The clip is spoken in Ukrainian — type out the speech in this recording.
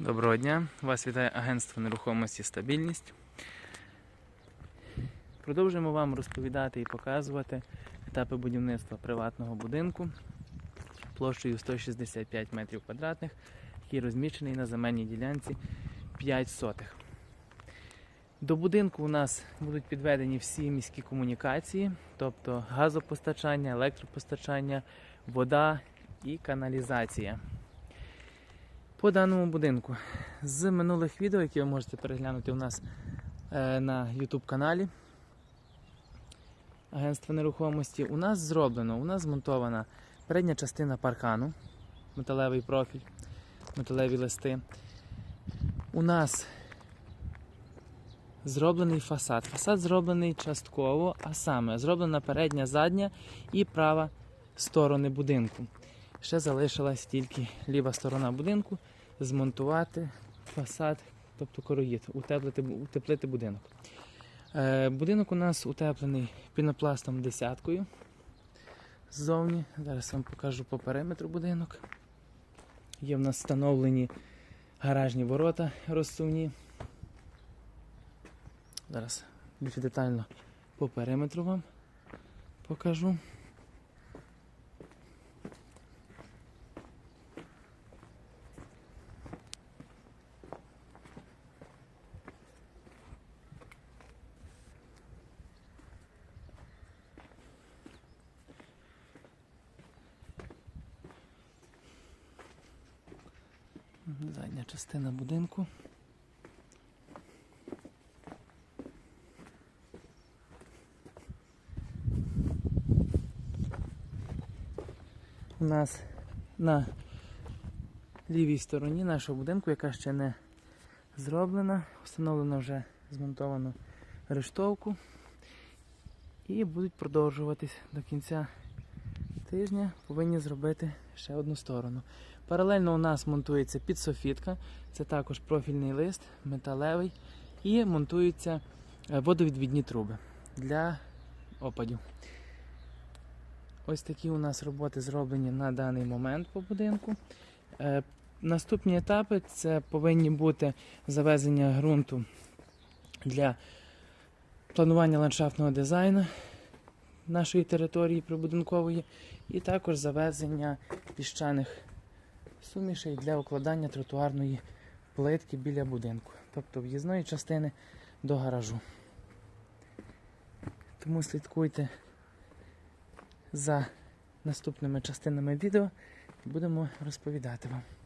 Доброго дня! Вас вітає агентство нерухомості Стабільність. Продовжуємо вам розповідати і показувати етапи будівництва приватного будинку площею 165 метрів квадратних, який розміщений на земельній ділянці 5 сотих. До будинку у нас будуть підведені всі міські комунікації, тобто газопостачання, електропостачання, вода і каналізація. По даному будинку з минулих відео, які ви можете переглянути у нас е, на YouTube каналі Агентства нерухомості, у нас зроблено, у нас змонтована передня частина паркану, металевий профіль, металеві листи. У нас зроблений фасад. Фасад зроблений частково, а саме зроблена передня, задня і права сторони будинку. Ще залишилась тільки ліва сторона будинку змонтувати фасад, тобто короїд, утеплити, утеплити будинок. Е, будинок у нас утеплений пінопластом десяткою ззовні. Зараз вам покажу по периметру будинок. Є в нас встановлені гаражні ворота розсувні. Зараз більш детально по периметру вам покажу. Задня частина будинку. У нас на лівій стороні нашого будинку, яка ще не зроблена, встановлено вже змонтовану рештовку і будуть продовжуватись до кінця тижня. Повинні зробити ще одну сторону. Паралельно у нас монтується підсофітка, це також профільний лист, металевий, і монтуються е, водовідвідні труби для опадів. Ось такі у нас роботи зроблені на даний момент по будинку. Е, Наступні етапи це повинні бути завезення ґрунту для планування ландшафтного дизайну нашої території прибудинкової, і також завезення піщаних сумішей для укладання тротуарної плитки біля будинку, тобто в'їзної частини до гаражу. Тому слідкуйте за наступними частинами відео і будемо розповідати вам.